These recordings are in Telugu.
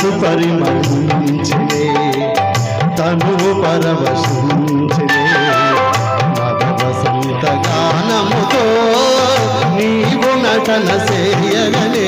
మనసు పరిమళించినే తను పరవశించినే. మగ వసంత గానముతో నీవు నటన చేయగలే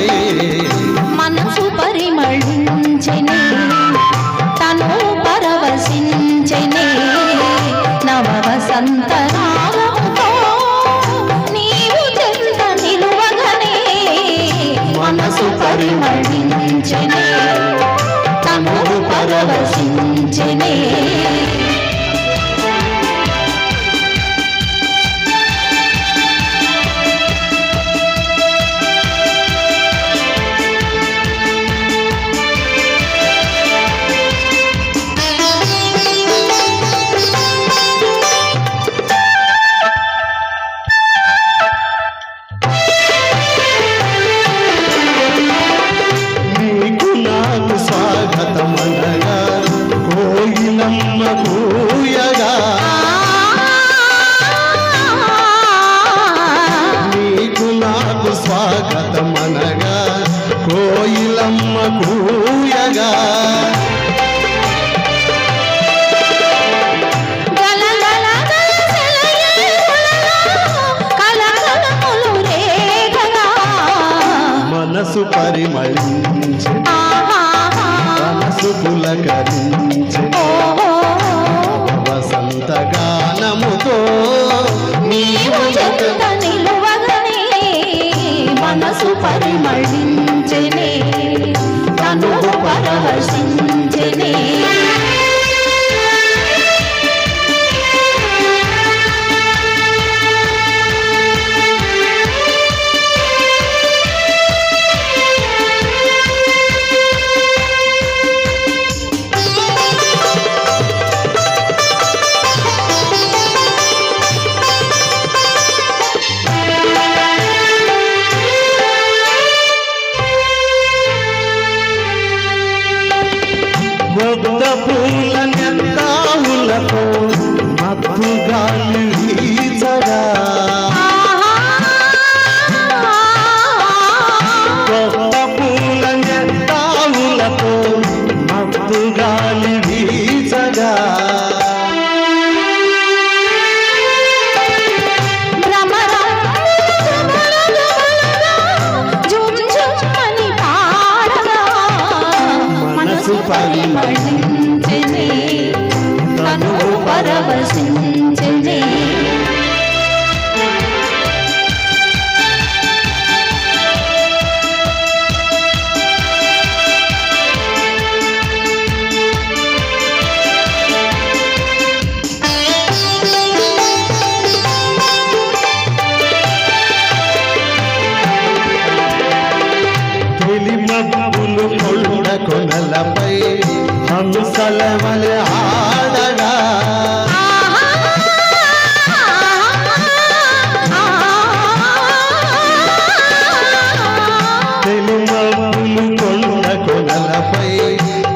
రేగగా. మనసు పరిమళించే. మనసు పులకరించే. వసంత గానముతో నీవు నిలువగనే మనసు పరిమళించెనే పరవశించెనే నెత్తావులతో మత్తు గాలి గొప్ప పూల నెత్తావులతో మత్తు మనసు పరవశించెనే తొలి మబ్బులు కొండ కొనలపై హంసల వలె ఆడగా తొలి మబ్బులు కొనలపై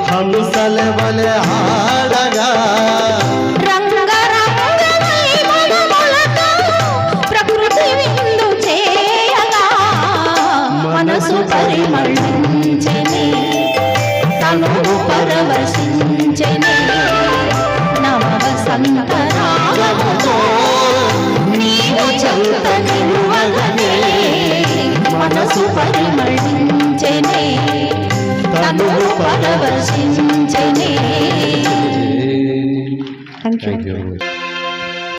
హంసల వలె ఆడగా. మనసు పరవశించనే థ్యాంక్ యూ